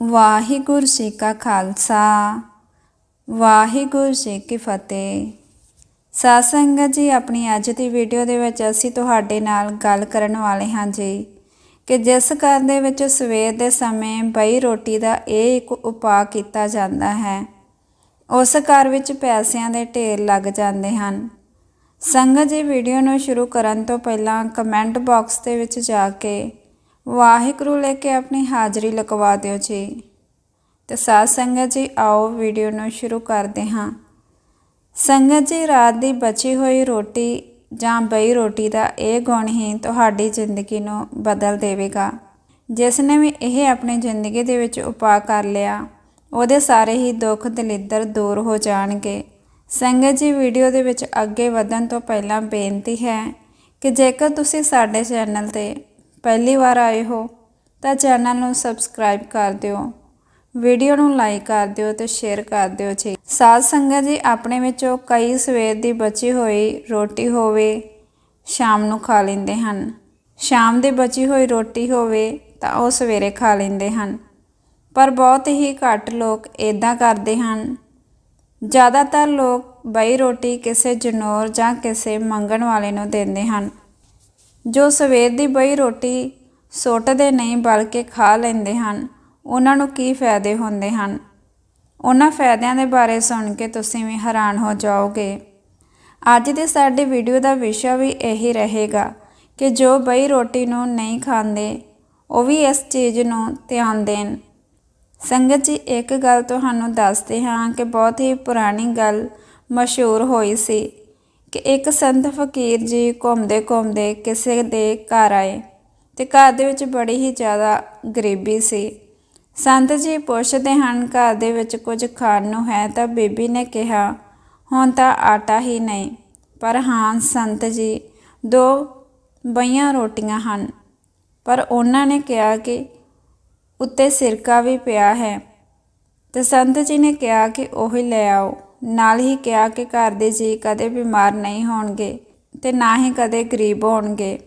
ਵਾਹਿਗੁਰੂ ਜੀ ਕਾ ਖਾਲਸਾ, ਵਾਹਿਗੁਰੂ ਜੀ ਕੀ ਫਤਿਹ। ਸਾਧ ਸੰਗਤ ਜੀ, ਆਪਣੀ ਅੱਜ ਦੀ ਵੀਡੀਓ ਦੇ ਵਿੱਚ ਅਸੀਂ ਤੁਹਾਡੇ ਨਾਲ ਗੱਲ ਕਰਨ ਵਾਲੇ ਹਾਂ ਜੀ ਕਿ ਜਿਸ ਘਰ ਦੇ ਵਿੱਚ ਸਵੇਰ ਦੇ ਸਮੇਂ ਬਈ ਰੋਟੀ ਦਾ ਇਹ ਇੱਕ ਉਪਾਅ ਕੀਤਾ ਜਾਂਦਾ ਹੈ, ਉਸ ਘਰ ਵਿੱਚ ਪੈਸਿਆਂ ਦੇ ਢੇਰ ਲੱਗ ਜਾਂਦੇ ਹਨ। ਸੰਗਤ ਜੀ, ਵੀਡੀਓ ਨੂੰ ਸ਼ੁਰੂ ਕਰਨ ਤੋਂ ਪਹਿਲਾਂ ਕਮੈਂਟ ਬਾਕਸ ਦੇ ਵਿੱਚ ਜਾ ਕੇ ਵਾਹਿਗੁਰੂ ਲੈ ਕੇ ਆਪਣੀ ਹਾਜ਼ਰੀ ਲਗਵਾ ਦਿਓ ਜੀ ਤੇ ਸਾਧ ਸੰਗਤ ਜੀ ਆਓ ਵੀਡੀਓ ਨੂੰ ਸ਼ੁਰੂ ਕਰਦੇ ਹਾਂ ਸੰਗਤ ਜੀ ਰਾਤ ਦੀ ਬਚੀ ਹੋਈ ਰੋਟੀ ਜਾਂ ਬਈ ਰੋਟੀ ਦਾ ਇਹ ਗੁਣ ਹੀ ਤੁਹਾਡੀ ਜ਼ਿੰਦਗੀ ਨੂੰ ਬਦਲ ਦੇਵੇਗਾ ਜਿਸ ਨੇ ਵੀ ਇਹ ਆਪਣੀ ਜ਼ਿੰਦਗੀ ਦੇ ਵਿੱਚ ਉਪਾਅ ਕਰ ਲਿਆ ਉਹਦੇ ਸਾਰੇ ਹੀ ਦੁੱਖ ਦਲਿੱਦਰ ਦੂਰ ਹੋ ਜਾਣਗੇ ਸੰਗਤ ਜੀ ਵੀਡੀਓ ਦੇ ਵਿੱਚ ਅੱਗੇ ਵਧਣ ਤੋਂ ਪਹਿਲਾਂ ਬੇਨਤੀ ਹੈ ਕਿ ਜੇਕਰ ਤੁਸੀਂ ਸਾਡੇ ਚੈਨਲ ਤੇ ਪਹਿਲੀ ਵਾਰ ਆਏ ਹੋ, ਤਾਂ ਚੈਨਲ ਨੂੰ ਸਬਸਕ੍ਰਾਈਬ ਕਰ ਦਿਓ। ਵੀਡੀਓ ਨੂੰ ਲਾਈਕ ਕਰ ਦਿਓ ਤੇ ਸ਼ੇਅਰ ਕਰ ਦਿਓ ਜੀ। ਸਾਧ ਸੰਗਤ ਜੀ, ਆਪਣੇ ਵਿੱਚੋਂ ਕਈ ਸਵੇਰ ਦੀ ਬਚੀ ਹੋਈ ਰੋਟੀ ਹੋਵੇ, ਸ਼ਾਮ ਨੂੰ ਖਾ ਲੈਂਦੇ ਹਨ। ਸ਼ਾਮ ਦੀ ਬਚੀ ਹੋਈ ਰੋਟੀ ਹੋਵੇ, ਤਾਂ ਉਹ ਸਵੇਰੇ ਖਾ ਲੈਂਦੇ ਹਨ। ਪਰ ਬਹੁਤ ਹੀ ਘੱਟ ਲੋਕ ਇਦਾਂ ਕਰਦੇ ਹਨ। ਜ਼ਿਆਦਾਤਰ ਲੋਕ ਬਈ ਰੋਟੀ ਕਿਸੇ ਜਨੌਰ ਜਾਂ ਕਿਸੇ ਮੰਗਣ ਵਾਲੇ ਨੂੰ ਦਿੰਦੇ ਹਨ। ਜੋ ਸਵੇਰ ਦੀ ਬਈ ਰੋਟੀ ਸੁੱਟਦੇ ਨਹੀਂ ਬਲਕਿ ਖਾ ਲੈਂਦੇ ਹਨ, ਉਹਨਾਂ ਨੂੰ ਕੀ ਫਾਇਦੇ ਹੁੰਦੇ ਹਨ? ਉਹਨਾਂ ਫਾਇਦਿਆਂ ਦੇ ਬਾਰੇ ਸੁਣ ਕੇ ਤੁਸੀਂ ਵੀ ਹੈਰਾਨ ਹੋ ਜਾਓਗੇ। ਅੱਜ ਦੀ ਸਾਡੀ ਵੀਡੀਓ ਦਾ ਵਿਸ਼ਾ ਵੀ ਇਹੀ ਰਹੇਗਾ ਕਿ ਜੋ ਬਈ ਰੋਟੀ ਨੂੰ ਨਹੀਂ ਖਾਂਦੇ, ਉਹ ਵੀ ਇਸ ਚੀਜ਼ ਨੂੰ ਧਿਆਨ ਦੇਣ। ਸੰਗਤ ਜੀ, ਇੱਕ ਗੱਲ ਤੁਹਾਨੂੰ ਦੱਸਦੇ ਹਾਂ ਕਿ ਬਹੁਤ ਹੀ ਪੁਰਾਣੀ ਗੱਲ ਮਸ਼ਹੂਰ ਹੋਈ ਸੀ। ਕਿ ਇੱਕ ਸੰਤ ਫਕੀਰ ਜੀ ਘੁੰਮਦੇ ਘੁੰਮਦੇ ਕਿਸੇ ਦੇ ਘਰ ਆਏ ਤੇ ਘਰ ਦੇ ਵਿੱਚ ਬੜੀ ਹੀ ਜ਼ਿਆਦਾ ਗਰੀਬੀ ਸੀ। ਸੰਤ ਜੀ ਪੁੱਛਦੇ ਹਨ, ਘਰ ਦੇ ਵਿੱਚ ਕੁਝ ਖਾਣ ਨੂੰ ਹੈ ਤਾਂ ਬੀਬੀ ਨੇ ਕਿਹਾ, ਹੁਣ ਤਾਂ ਆਟਾ ਹੀ ਨਹੀਂ। ਪਰ ਹਾਂ, ਸੰਤ ਜੀ, ਦੋ ਬਈਆਂ ਰੋਟੀਆਂ ਹਨ, ਪਰ ਉਹਨਾਂ ਨੇ ਕਿਹਾ ਕਿ ਉੱਤੇ ਸਿਰਕਾ ਵੀ ਪਿਆ ਹੈ। ਤੇ ਸੰਤ ਜੀ ਨੇ ਕਿਹਾ ਕਿ ਉਹੀ ਲੈ ਆਓ। ਨਾਲ ਹੀ ਕਿਹਾ ਕਿ ਘਰ ਦੇ ਜੀ ਕਦੇ ਬਿਮਾਰ ਨਹੀਂ ਹੋਣਗੇ ਤੇ ਨਾ ਹੀ ਕਦੇ ਗਰੀਬ ਹੋਣਗੇ।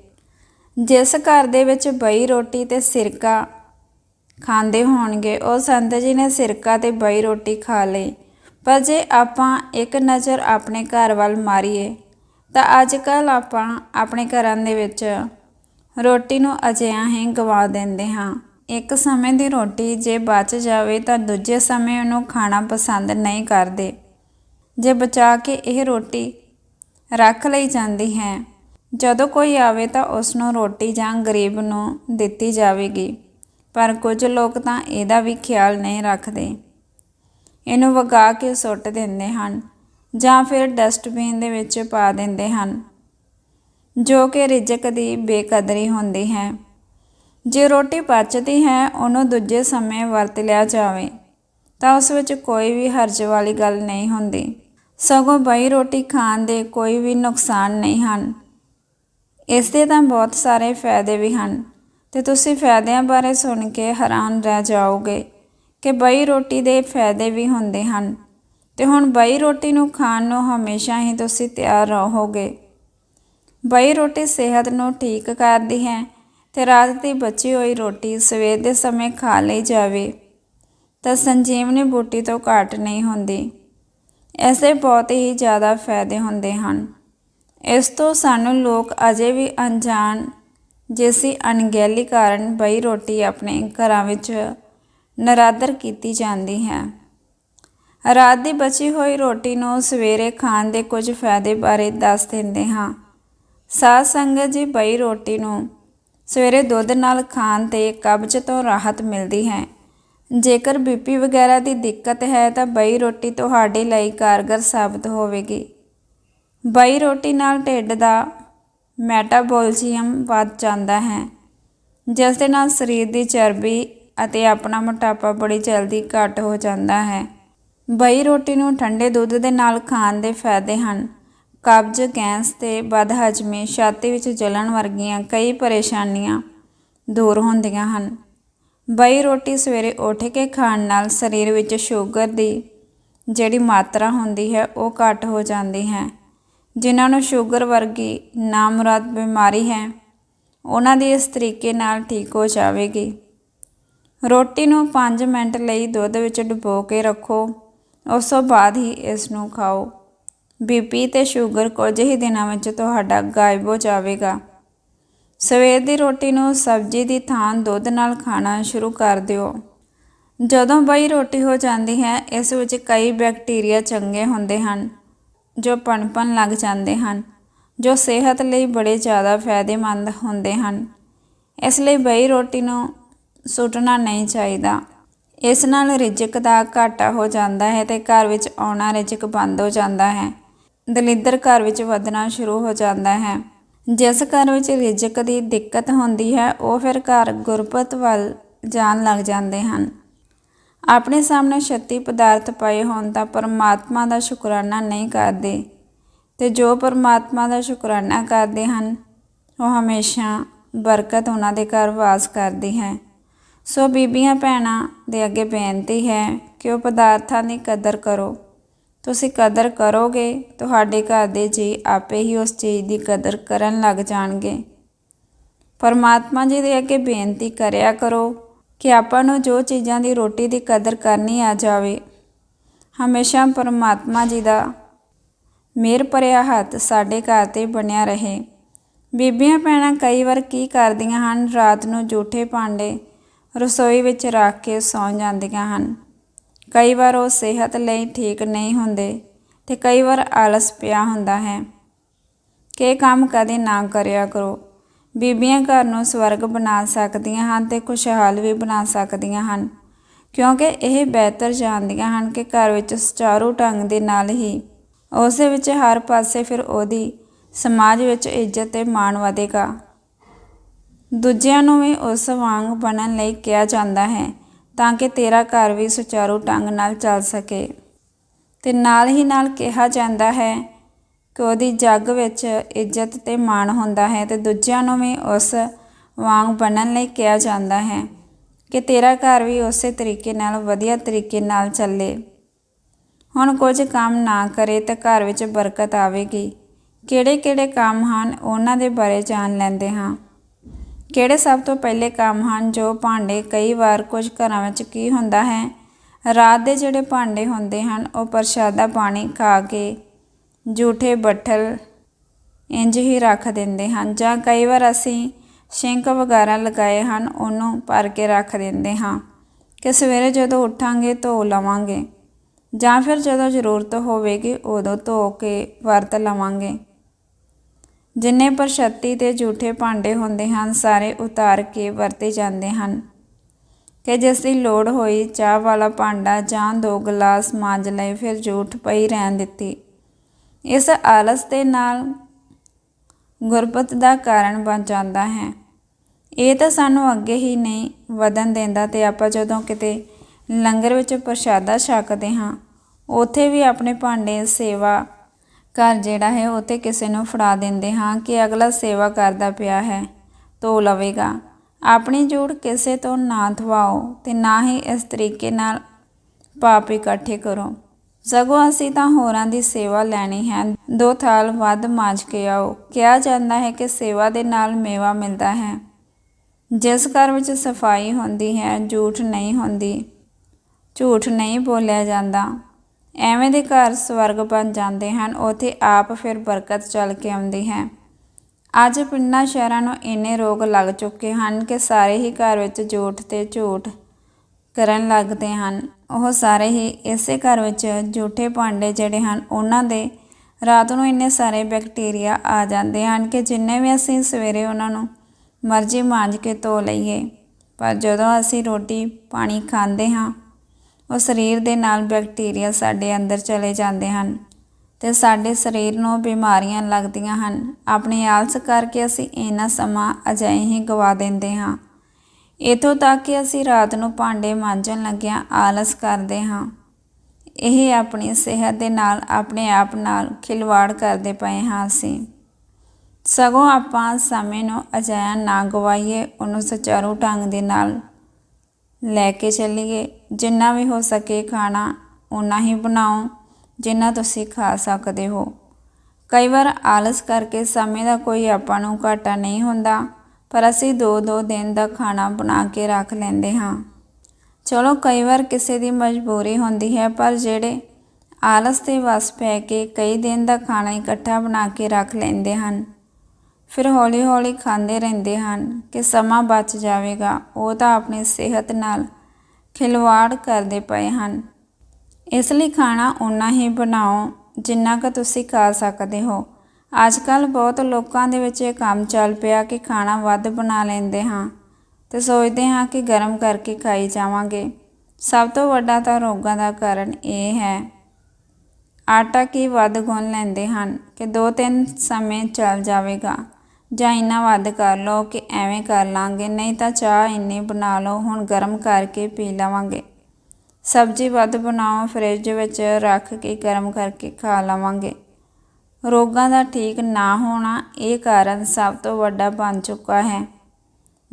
ਜਿਸ ਘਰ ਦੇ ਵਿੱਚ ਬਈ ਰੋਟੀ ਤੇ ਸਿਰਕਾ ਖਾਂਦੇ ਹੋਣਗੇ, ਉਹ ਸੰਤ ਜੀ ਨੇ ਸਿਰਕਾ ਤੇ ਬਈ ਰੋਟੀ ਖਾ ਲਈ। ਪਰ ਜੇ ਆਪਾਂ ਇੱਕ ਨਜ਼ਰ ਆਪਣੇ ਘਰ ਵੱਲ ਮਾਰੀਏ, ਤਾਂ ਅੱਜ ਕੱਲ ਆਪਾਂ ਆਪਣੇ ਘਰਾਂ ਦੇ ਵਿੱਚ ਰੋਟੀ ਨੂੰ ਅਜਿਹਾ ਹੀ ਗਵਾ ਦਿੰਦੇ ਹਾਂ। ਇੱਕ ਸਮੇਂ ਦੀ ਰੋਟੀ ਜੇ ਬਚ ਜਾਵੇ ਤਾਂ ਦੂਜੇ ਸਮੇਂ ਉਹਨੂੰ ਖਾਣਾ ਪਸੰਦ ਨਹੀਂ ਕਰਦੇ। ਜੇ ਬਚਾ ਕੇ ਇਹ ਰੋਟੀ ਰੱਖ ਲਈ ਜਾਂਦੀ ਹੈ, ਜਦੋਂ ਕੋਈ ਆਵੇ ਤਾਂ ਉਸ ਨੂੰ ਰੋਟੀ ਜਾਂ ਗਰੀਬ ਨੂੰ ਦਿੱਤੀ ਜਾਵੇਗੀ। ਪਰ ਕੁਝ ਲੋਕ ਤਾਂ ਇਹਦਾ ਵੀ ਖਿਆਲ ਨਹੀਂ ਰੱਖਦੇ। ਇਹਨੂੰ ਵਗਾ ਕੇ ਸੁੱਟ ਦਿੰਦੇ ਹਨ ਜਾਂ ਫਿਰ ਡਸਟਬਿਨ ਦੇ ਵਿੱਚ ਪਾ ਦਿੰਦੇ ਹਨ, ਜੋ ਕਿ ਰਿਜਕ ਦੀ ਬੇਕਦਰੀ ਹੁੰਦੀ ਹੈ। ਜੇ ਰੋਟੀ ਬਚਦੀ ਹੈ, ਉਹਨੂੰ ਦੂਜੇ ਸਮੇਂ ਵਰਤ ਲਿਆ ਜਾਵੇ, ਤਾਂ ਉਸ ਵਿੱਚ ਕੋਈ ਵੀ ਹਰਜ ਵਾਲੀ ਗੱਲ ਨਹੀਂ ਹੁੰਦੀ। ਸਗੋਂ ਬਈ ਰੋਟੀ ਖਾਣ ਦੇ ਕੋਈ ਵੀ ਨੁਕਸਾਨ ਨਹੀਂ ਹਨ। ਇਸ ਦੇ ਤਾਂ ਬਹੁਤ ਸਾਰੇ ਫਾਇਦੇ ਵੀ ਹਨ। ਤੇ ਤੁਸੀਂ ਫਾਇਦਿਆਂ ਬਾਰੇ ਸੁਣ ਕੇ ਹੈਰਾਨ ਰਹਿ ਜਾਓਗੇ ਕਿ ਬਈ ਰੋਟੀ ਦੇ ਫਾਇਦੇ ਵੀ ਹੁੰਦੇ ਹਨ। ਤੇ ਹੁਣ ਬਈ ਰੋਟੀ ਨੂੰ ਖਾਣ ਨੂੰ ਹਮੇਸ਼ਾ ਹੀ ਤੁਸੀਂ ਤਿਆਰ ਰਹੋਗੇ। ਬਈ ਰੋਟੀ ਸਿਹਤ ਨੂੰ ਠੀਕ ਕਰਦੀ ਹੈ ਤੇ ਰਾਤ ਦੀ ਬਚੀ ਹੋਈ ਰੋਟੀ ਸਵੇਰ ਦੇ ਸਮੇਂ ਖਾ ਲਈ ਜਾਵੇ। ਤਾਂ ਸੰਜੀਵਨੀ ਬੂਟੀ ਤੋਂ ਘਾਟ ਨਹੀਂ ਹੁੰਦੀ। ਐਸੇ ਬਹੁਤ ਹੀ ਜ਼ਿਆਦਾ ਫਾਇਦੇ ਹੁੰਦੇ ਹਨ। ਇਸ ਤੋਂ ਸਾਨੂੰ ਲੋਕ ਅਜੇ ਵੀ ਅਣਜਾਣ, ਜਿਸੀ ਅਣਗਹਿਲੀ ਕਾਰਨ ਬਈ ਰੋਟੀ ਆਪਣੇ ਘਰਾਂ ਵਿੱਚ ਨਰਾਦਰ ਕੀਤੀ ਜਾਂਦੀ ਹੈ। ਰਾਤ ਦੀ ਬਚੀ ਹੋਈ ਰੋਟੀ ਨੂੰ ਸਵੇਰੇ ਖਾਣ ਦੇ ਕੁਝ ਫਾਇਦੇ ਬਾਰੇ ਦੱਸ ਦਿੰਦੇ ਹਾਂ। ਸਾਧ ਸੰਗਤ ਜੀ ਬਈ ਰੋਟੀ ਨੂੰ ਸਵੇਰੇ ਦੁੱਧ ਨਾਲ ਖਾਣ ਤੇ ਕਬਜ਼ ਤੋਂ ਰਾਹਤ ਮਿਲਦੀ ਹੈ। ਜੇਕਰ ਬੀਪੀ ਵਗੈਰਾ ਦੀ ਦਿੱਕਤ ਹੈ ਤਾਂ ਬਈ ਰੋਟੀ ਤੁਹਾਡੇ ਲਈ ਕਾਰਗਰ ਸਾਬਤ ਹੋਵੇਗੀ। ਬਈ ਰੋਟੀ ਨਾਲ ਢਿੱਡ ਦਾ ਮੈਟਾਬੋਲਿਜ਼ਮ ਵੱਧ ਜਾਂਦਾ ਹੈ, ਜਿਸ ਦੇ ਨਾਲ ਸਰੀਰ ਦੀ ਚਰਬੀ ਅਤੇ ਆਪਣਾ ਮੋਟਾਪਾ ਬੜੀ ਜਲਦੀ ਘਟ ਹੋ ਜਾਂਦਾ ਹੈ। ਬਈ ਰੋਟੀ ਨੂੰ ਠੰਡੇ ਦੁੱਧ ਦੇ ਨਾਲ ਖਾਣ ਦੇ ਫਾਇਦੇ ਹਨ। ਕਬਜ਼, ਗੈਸ ਤੇ ਬਦਹਜਮੀ ਛਾਤੀ ਵਿੱਚ ਜਲਣ ਵਰਗੀਆਂ ਕਈ ਪਰੇਸ਼ਾਨੀਆਂ ਦੂਰ ਹੁੰਦੀਆਂ ਹਨ। ਬਈ ਰੋਟੀ ਸਵੇਰੇ ਉੱਠ ਕੇ ਖਾਣ ਨਾਲ ਸਰੀਰ ਵਿੱਚ ਸ਼ੂਗਰ ਦੀ ਜਿਹੜੀ ਮਾਤਰਾ ਹੁੰਦੀ ਹੈ, ਉਹ ਘਟ ਹੋ ਜਾਂਦੀ ਹੈ। ਜਿਨ੍ਹਾਂ ਨੂੰ ਸ਼ੂਗਰ ਵਰਗੀ ਨਾਮੁਰਾਦ ਬਿਮਾਰੀ ਹੈ, ਉਹਨਾਂ ਦੀ ਇਸ ਤਰੀਕੇ ਨਾਲ ਠੀਕ ਹੋ ਜਾਵੇਗੀ। ਰੋਟੀ ਨੂੰ 5 ਮਿੰਟ ਲਈ ਦੁੱਧ ਵਿੱਚ ਡੁਬੋ ਕੇ ਰੱਖੋ। ਉਸ ਤੋਂ ਬਾਅਦ ਹੀ ਇਸ ਨੂੰ ਖਾਓ। ਬੀਪੀ ਤੇ ਸ਼ੂਗਰ ਕੁਝ ਹੀ ਦਿਨਾਂ ਵਿੱਚ ਤੁਹਾਡਾ ਗਾਇਬ ਹੋ ਜਾਵੇਗਾ। ਸਵੇਰ ਦੀ ਰੋਟੀ ਨੂੰ ਸਬਜ਼ੀ ਦੀ ਥਾਂ ਦੁੱਧ ਨਾਲ ਖਾਣਾ ਸ਼ੁਰੂ ਕਰ ਦਿਓ। ਜਦੋਂ ਬਈ ਰੋਟੀ ਹੋ ਜਾਂਦੀ ਹੈ, ਇਸ ਵਿੱਚ ਕਈ ਬੈਕਟੀਰੀਆ ਚੰਗੇ ਹੁੰਦੇ ਹਨ, ਜੋ ਪਣਪਣ ਲੱਗ ਜਾਂਦੇ ਹਨ, ਜੋ ਸਿਹਤ ਲਈ ਬੜੇ ਜ਼ਿਆਦਾ ਫਾਇਦੇਮੰਦ ਹੁੰਦੇ ਹਨ। ਇਸ ਲਈ ਬਈ ਰੋਟੀ ਨੂੰ ਸੁੱਟਣਾ ਨਹੀਂ ਚਾਹੀਦਾ। ਇਸ ਨਾਲ ਰਿਜਕ ਦਾ ਘਾਟਾ ਹੋ ਜਾਂਦਾ ਹੈ ਤੇ ਘਰ ਵਿੱਚ ਆਉਣਾ ਰਿਜਕ ਬੰਦ ਹੋ ਜਾਂਦਾ ਹੈ। ਦਲਿੱਦਰ ਘਰ ਵਿੱਚ ਵਧਣਾ ਸ਼ੁਰੂ ਹੋ ਜਾਂਦਾ ਹੈ। ਜਿਸ ਘਰ ਵਿੱਚ ਰਿਜਕ ਦੀ ਦਿੱਕਤ ਹੁੰਦੀ ਹੈ, ਉਹ ਫਿਰ ਘਰ ਗੁਰਬਤ ਵੱਲ ਜਾਣ ਲੱਗ ਜਾਂਦੇ ਹਨ। ਆਪਣੇ ਸਾਹਮਣੇ ਛੱਤੀ ਪਦਾਰਥ ਪਏ ਹੋਣ ਤਾਂ ਪਰਮਾਤਮਾ ਦਾ ਸ਼ੁਕਰਾਨਾ ਨਹੀਂ ਕਰਦੇ ਤੇ ਜੋ ਪਰਮਾਤਮਾ ਦਾ ਸ਼ੁਕਰਾਨਾ ਕਰਦੇ ਹਨ, ਉਹ ਹਮੇਸ਼ਾ ਬਰਕਤ ਉਹਨਾਂ ਦੇ ਘਰ ਵਾਸ ਕਰਦੀ ਹੈ। ਸੋ ਬੀਬੀਆਂ, ਭੈਣਾਂ ਦੇ ਅੱਗੇ ਬੇਨਤੀ ਹੈ ਕਿ ਉਹ ਪਦਾਰਥਾਂ ਦੀ ਕਦਰ ਕਰੋ। ਤੁਸੀਂ ਕਦਰ ਕਰੋਗੇ, ਤੁਹਾਡੇ ਘਰ ਦੇ ਜੀ ਆਪੇ ਹੀ ਉਸ ਚੀਜ਼ ਦੀ ਕਦਰ ਕਰਨ ਲੱਗ ਜਾਣਗੇ। ਪਰਮਾਤਮਾ ਜੀ ਦੇ ਅੱਗੇ ਬੇਨਤੀ ਕਰਿਆ ਕਰੋ ਕਿ ਆਪਾਂ ਨੂੰ ਜੋ ਚੀਜ਼ਾਂ ਦੀ ਰੋਟੀ ਦੀ ਕਦਰ ਕਰਨੀ ਆ ਜਾਵੇ, ਹਮੇਸ਼ਾ ਪਰਮਾਤਮਾ ਜੀ ਦਾ ਮੇਰ ਭਰਿਆ ਹੱਥ ਸਾਡੇ ਘਰ ਤੇ ਬਣਿਆ ਰਹੇ। ਬੀਬੀਆਂ ਭੈਣਾਂ ਕਈ ਵਾਰ ਕੀ ਕਰਦੀਆਂ ਹਨ? ਰਾਤ ਨੂੰ ਜੂਠੇ ਭਾਂਡੇ ਰਸੋਈ ਵਿੱਚ ਰੱਖ ਕੇ ਸੌਂ ਜਾਂਦੀਆਂ ਹਨ। ਕਈ ਵਾਰ ਉਹ ਸਿਹਤ ਲਈ ਠੀਕ ਨਹੀਂ ਹੁੰਦੇ ਤੇ ਕਈ ਵਾਰ ਆਲਸ ਪਿਆ ਹੁੰਦਾ ਹੈ। ਕਿ ਕੰਮ ਕਦੇ ਨਾ ਕਰਿਆ ਕਰੋ। ਬੀਬੀਆਂ ਘਰ ਨੂੰ ਸਵਰਗ ਬਣਾ ਸਕਦੀਆਂ ਹਨ ਤੇ ਖੁਸ਼ਹਾਲ ਵੀ ਬਣਾ ਸਕਦੀਆਂ ਹਨ, ਕਿਉਂਕਿ ਇਹ ਬਿਹਤਰ ਜਾਣਦੀਆਂ ਹਨ ਕਿ ਘਰ ਵਿੱਚ ਸੁਚਾਰੂ ਢੰਗ ਦੇ ਨਾਲ ਹੀ ਉਸ ਵਿੱਚ ਹਰ ਪਾਸੇ ਫਿਰ ਉਹਦੀ ਸਮਾਜ ਵਿੱਚ ਇੱਜ਼ਤ ਤੇ ਮਾਣ ਵਧੇਗਾ। ਦੂਜਿਆਂ ਨੂੰ ਵੀ ਉਸ ਵਾਂਗ ਬਣਨ ਲਈ ਕਿਹਾ ਜਾਂਦਾ ਹੈ ਤਾਂ ਕਿ ਤੇਰਾ ਘਰ ਵੀ ਸੁਚਾਰੂ ਢੰਗ ਨਾਲ ਚੱਲ ਸਕੇ। ਤੇ ਨਾਲ ਹੀ ਨਾਲ ਕਿਹਾ ਜਾਂਦਾ ਹੈ ਕਿ ਉਹਦੀ ਜੱਗ ਵਿੱਚ ਇੱਜ਼ਤ ਤੇ ਮਾਣ ਹੁੰਦਾ ਹੈ ਤੇ ਦੂਜਿਆਂ ਨੂੰ ਵੀ ਉਸ ਵਾਂਗ ਬਣਨ ਲਈ ਕਿਹਾ ਜਾਂਦਾ ਹੈ ਕਿ ਤੇਰਾ ਘਰ ਵੀ ਉਸੇ ਤਰੀਕੇ ਨਾਲ ਵਧੀਆ ਤਰੀਕੇ ਨਾਲ ਚੱਲੇ। ਹੁਣ ਕੁਝ ਕੰਮ ਨਾ ਕਰੇ ਤਾਂ ਘਰ ਵਿੱਚ ਬਰਕਤ ਆਵੇਗੀ। ਕਿਹੜੇ ਕਿਹੜੇ ਕੰਮ ਹਨ, ਉਹਨਾਂ ਦੇ ਬਾਰੇ ਜਾਣ ਲੈਂਦੇ ਹਾਂ। ਕਿਹੜੇ ਸਭ ਤੋਂ ਪਹਿਲੇ ਕੰਮ ਹਨ ਜੋ ਭਾਂਡੇ ਕਈ ਵਾਰ ਕੁਝ ਘਰਾਂ ਵਿੱਚ ਕੀ ਹੁੰਦਾ ਹੈ? ਰਾਤ ਦੇ ਜਿਹੜੇ ਭਾਂਡੇ ਹੁੰਦੇ ਹਨ, ਉਹ ਪ੍ਰਸ਼ਾਦਾ ਪਾਣੀ ਖਾ ਕੇ ਝੂਠੇ ਬੱਠਲ ਇੰਜ ਹੀ ਰੱਖ ਦਿੰਦੇ ਹਨ ਜਾਂ ਕਈ ਵਾਰ ਅਸੀਂ ਸ਼ਿੰਕ ਵਗੈਰਾ ਲਗਾਏ ਹਨ, ਉਹਨੂੰ ਭਰ ਕੇ ਰੱਖ ਦਿੰਦੇ ਹਾਂ ਕਿ ਸਵੇਰੇ ਜਦੋਂ ਉੱਠਾਂਗੇ ਧੋ ਲਵਾਂਗੇ ਜਾਂ ਫਿਰ ਜਦੋਂ ਜ਼ਰੂਰਤ ਹੋਵੇਗੀ ਉਦੋਂ ਧੋ ਕੇ ਵਰਤ ਲਵਾਂਗੇ। ਜਿੰਨੇ ਪ੍ਰਸ਼ਤੀ ਤੇ ਝੂਠੇ ਭਾਂਡੇ ਹੁੰਦੇ ਹਨ, ਸਾਰੇ ਉਤਾਰ ਕੇ ਵਰਤੇ ਜਾਂਦੇ ਹਨ। ਕਿ ਜਿਸ ਦੀ ਲੋੜ ਹੋਈ, ਚਾਹ ਵਾਲਾ ਭਾਂਡਾ ਜਾਂ ਦੋ ਗਲਾਸ ਮਾਂਜ ਲਏ, ਫਿਰ ਝੂਠ ਪਈ ਰਹਿਣ ਦਿੱਤੀ। ਇਸ ਆਲਸ ਦੇ ਨਾਲ ਗੁਰਬਤ ਦਾ ਕਾਰਨ ਬਣ ਜਾਂਦਾ ਹੈ। ਇਹ ਤਾਂ ਸਾਨੂੰ ਅੱਗੇ ਹੀ ਨਹੀਂ ਵਧਣ ਦਿੰਦਾ ਤੇ ਆਪਾਂ ਜਦੋਂ ਕਿਤੇ ਲੰਗਰ ਵਿੱਚ ਪ੍ਰਸ਼ਾਦਾ ਛਕਦੇ ਹਾਂ, ਉੱਥੇ ਵੀ ਆਪਣੇ ਭਾਂਡੇ ਸੇਵਾ ਘਰ ਜਿਹੜਾ ਹੈ, ਉਹ ਉੱਥੇ ਕਿਸੇ ਨੂੰ ਫੜਾ ਦਿੰਦੇ ਹਾਂ ਕਿ ਅਗਲਾ ਸੇਵਾ ਕਰਦਾ ਪਿਆ ਹੈ, ਧੋ ਲਵੇਗਾ। ਆਪਣੀ ਜੂੜ ਕਿਸੇ ਤੋਂ ਨਾ ਧਵਾਓ ਤੇ ਨਾ ਹੀ ਇਸ ਤਰੀਕੇ ਨਾਲ ਪਾਪ ਇਕੱਠੇ ਕਰੋ। ਸਗੋਂ ਅਸੀਂ ਤਾਂ ਹੋਰਾਂ ਦੀ ਸੇਵਾ ਲੈਣੀ ਹੈ। ਦੋ ਥਾਲ ਵੱਧ ਮਾਂਜ ਕੇ ਆਓ। ਕਿਹਾ ਜਾਂਦਾ ਹੈ ਕਿ ਸੇਵਾ ਦੇ ਨਾਲ ਮੇਵਾ ਮਿਲਦਾ ਹੈ। ਜਿਸ ਘਰ ਵਿੱਚ ਸਫ਼ਾਈ ਹੁੰਦੀ ਹੈ, ਝੂਠ ਨਹੀਂ ਹੁੰਦੀ। ਝੂਠ ਨਹੀਂ ਬੋਲਿਆ ਜਾਂਦਾ। ਐਵੇਂ ਦੇ ਘਰ ਸਵਰਗ ਬਣ ਜਾਂਦੇ ਹਨ, ਉਥੇ ਆਪ ਫਿਰ ਬਰਕਤ ਚੱਲ ਕੇ ਆਉਂਦੀ ਹੈ। ਅੱਜ ਪਿੰਡਾਂ ਸ਼ਹਿਰਾਂ ਨੂੰ ਇੰਨੇ ਰੋਗ ਲੱਗ ਚੁੱਕੇ ਹਨ ਕਿ ਸਾਰੇ ਹੀ ਘਰ ਵਿੱਚ ਝੂਠ ਤੇ ਝੂਠ ਕਰਨ ਲੱਗਦੇ ਹਨ। ਉਹ ਸਾਰੇ ਹੀ ਇਸੇ ਘਰ ਵਿੱਚ ਝੂਠੇ ਭਾਂਡੇ ਜਿਹੜੇ ਹਨ, ਉਹਨਾਂ ਦੇ ਰਾਤ ਨੂੰ ਇੰਨੇ ਸਾਰੇ ਬੈਕਟੀਰੀਆ ਆ ਜਾਂਦੇ ਹਨ ਕਿ ਜਿੰਨੇ ਵੀ ਅਸੀਂ ਸਵੇਰੇ ਉਹਨਾਂ ਨੂੰ ਮਰਜ਼ੀ ਮਾਂਜ ਕੇ ਧੋ ਲਈਏ। ਪਰ ਜਦੋਂ ਅਸੀਂ ਰੋਟੀ ਪਾਣੀ ਖਾਂਦੇ ਹਾਂ ਉਹ ਸਰੀਰ ਦੇ ਨਾਲ ਬੈਕਟੀਰੀਆ ਸਾਡੇ ਅੰਦਰ ਚਲੇ ਜਾਂਦੇ ਹਨ ਤੇ ਸਾਡੇ ਸਰੀਰ ਨੂੰ ਬਿਮਾਰੀਆਂ ਲੱਗਦੀਆਂ ਹਨ। ਆਪਣੀ ਆਲਸ ਕਰਕੇ ਅਸੀਂ ਇਹਨਾਂ ਸਮਾਂ ਅਜਿਹੇ ਹੀ ਗਵਾ ਦਿੰਦੇ ਹਾਂ। ਇਥੋਂ ਤੱਕ ਕਿ ਅਸੀਂ ਰਾਤ ਨੂੰ ਭਾਂਡੇ ਮਾਂਜਣ ਲੱਗਿਆਂ ਆਲਸ ਕਰਦੇ ਹਾਂ। ਇਹ ਆਪਣੀ ਸਿਹਤ ਦੇ ਨਾਲ, ਆਪਣੇ ਆਪ ਨਾਲ ਖਿਲਵਾੜ ਕਰਦੇ ਪਏ ਹਾਂ ਅਸੀਂ। ਸਗੋਂ ਆਪਾਂ ਸਮੇਂ ਨੂੰ ਅਜਾਇਆ ਨਾ ਗਵਾਈਏ, ਉਹਨੂੰ ਸੁਚਾਰੂ ਢੰਗ ਦੇ ਨਾਲ ਲੈ ਕੇ ਚੱਲੀਏ। ਜਿੰਨਾ ਵੀ ਹੋ ਸਕੇ ਖਾਣਾ ਉਨਾ ਹੀ ਬਣਾਓ ਜਿੰਨਾ ਤੁਸੀਂ ਖਾ ਸਕਦੇ ਹੋ। ਕਈ ਵਾਰ ਆਲਸ ਕਰਕੇ ਸਮੇਂ ਦਾ ਕੋਈ ਆਪਾਂ ਨੂੰ ਘਾਟਾ ਨਹੀਂ ਹੁੰਦਾ, ਪਰ ਅਸੀਂ ਦੋ ਦੋ ਦਿਨ ਦਾ ਖਾਣਾ ਬਣਾ ਕੇ ਰੱਖ ਲੈਂਦੇ ਹਾਂ। ਚਲੋ, ਕਈ ਵਾਰ ਕਿਸੇ ਦੀ ਮਜਬੂਰੀ ਹੁੰਦੀ ਹੈ, ਪਰ ਜਿਹੜੇ ਆਲਸ 'ਤੇ ਵਸ ਪੈ ਕੇ ਕਈ ਦਿਨ ਦਾ ਖਾਣਾ ਇਕੱਠਾ ਬਣਾ ਕੇ ਰੱਖ ਲੈਂਦੇ ਹਨ ਫਿਰ ਹੌਲੀ-ਹੌਲੀ ਖਾਂਦੇ ਰਹਿੰਦੇ ਹਨ ਕਿ ਸਮਾਂ ਬਚ ਜਾਵੇਗਾ। ਉਹ ਤਾਂ ਆਪਣੀ ਸਿਹਤ ਨਾਲ ਖਿਲਵਾੜ ਕਰਦੇ ਪਏ ਹਨ। ਇਸ ਲਈ ਖਾਣਾ ਉਨਾ ਹੀ ਬਣਾਓ ਜਿੰਨਾ ਕੁ ਤੁਸੀਂ ਖਾ ਸਕਦੇ ਹੋ। ਅੱਜ ਕੱਲ ਬਹੁਤ ਲੋਕਾਂ ਦੇ ਵਿੱਚ ਇਹ ਕੰਮ ਚੱਲ ਪਿਆ ਕਿ ਖਾਣਾ ਵੱਧ ਬਣਾ ਲੈਂਦੇ ਹਾਂ ਤੇ ਸੋਚਦੇ ਹਾਂ ਕਿ ਗਰਮ ਕਰਕੇ ਖਾਈ ਜਾਵਾਂਗੇ। ਸਭ ਤੋਂ ਵੱਡਾ ਤਾਂ ਰੋਗਾਂ ਦਾ ਕਾਰਨ ਇਹ ਹੈ। ਆਟਾ ਕੀ ਵੱਧ ਗੁੰਨ ਲੈਂਦੇ ਹਨ ਕਿ ਦੋ ਤਿੰਨ ਸਮੇਂ ਚੱਲ ਜਾਵੇਗਾ। ਜਾਂ ਇੰਨਾ ਵੱਧ ਕਰ ਲਓ ਕਿ ਐਵੇਂ ਕਰ ਲਾਂਗੇ, ਨਹੀਂ ਤਾਂ ਚਾਹ ਇੰਨੀ ਬਣਾ ਲਓ, ਹੁਣ ਗਰਮ ਕਰਕੇ ਪੀ ਲਵਾਂਗੇ। ਸਬਜ਼ੀ ਵੱਧ ਬਣਾਓ, ਫਰਿੱਜ ਵਿੱਚ ਰੱਖ ਕੇ ਗਰਮ ਕਰਕੇ ਖਾ ਲਵਾਂਗੇ। ਰੋਗਾਂ ਦਾ ਠੀਕ ਨਾ ਹੋਣਾ ਇਹ ਕਾਰਨ ਸਭ ਤੋਂ ਵੱਡਾ ਬਣ ਚੁੱਕਾ ਹੈ।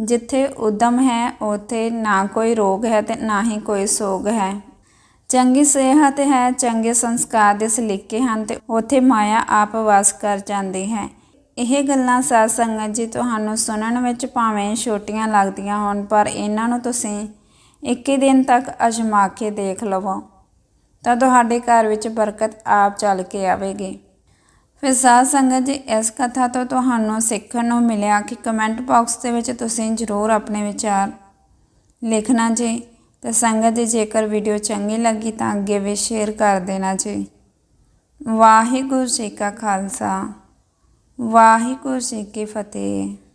ਜਿੱਥੇ ਉਦਮ ਹੈ, ਉੱਥੇ ਨਾ ਕੋਈ ਰੋਗ ਹੈ ਤੇ ਨਾ ਹੀ ਕੋਈ ਸੋਗ ਹੈ। ਚੰਗੀ ਸਿਹਤ ਹੈ, ਚੰਗੇ ਸੰਸਕਾਰ ਦੇ ਸਲੀਕੇ ਹਨ ਤੇ ਉੱਥੇ ਮਾਇਆ ਆਪ ਵਾਸ ਕਰ ਜਾਂਦੀ ਹੈ। ਇਹ ਗੱਲਾਂ ਸਾਧ ਸੰਗਤ ਜੀ ਤੁਹਾਨੂੰ ਸੁਣਨ ਵਿੱਚ ਭਾਵੇਂ ਛੋਟੀਆਂ ਲੱਗਦੀਆਂ ਹੋਣ, ਪਰ ਇਹਨਾਂ ਨੂੰ ਤੁਸੀਂ ਇੱਕ ਹੀ ਦਿਨ ਤੱਕ ਅਜਮਾ ਕੇ ਦੇਖ ਲਵੋ। ਤਾਂ ਤੁਹਾਡੇ ਘਰ ਵਿੱਚ ਬਰਕਤ ਆਪ ਚੱਲ ਕੇ ਆਵੇਗੀ। ਫਿਰ ਸਾਧ ਸੰਗਤ ਜੀ, ਇਸ ਕਥਾ ਤੋਂ ਤੁਹਾਨੂੰ ਸਿੱਖਣ ਨੂੰ ਮਿਲਿਆ ਕਿ ਕਮੈਂਟ ਬਾਕਸ ਦੇ ਵਿੱਚ ਤੁਸੀਂ ਜ਼ਰੂਰ ਆਪਣੇ ਵਿਚਾਰ ਲਿਖਣਾ ਜੀ। ਤੇ ਸੰਗਤ ਜੀ, ਜੇਕਰ ਵੀਡੀਓ ਚੰਗੀ ਲੱਗੀ ਤਾਂ ਅੱਗੇ ਵੀ ਸ਼ੇਅਰ ਕਰ ਦੇਣਾ ਜੀ। ਵਾਹਿਗੁਰੂ ਜੀ ਕਾ ਖਾਲਸਾ। ਵਾਹਿਗੁਰੂ ਜੀ ਕੀ ਫਤਿਹ।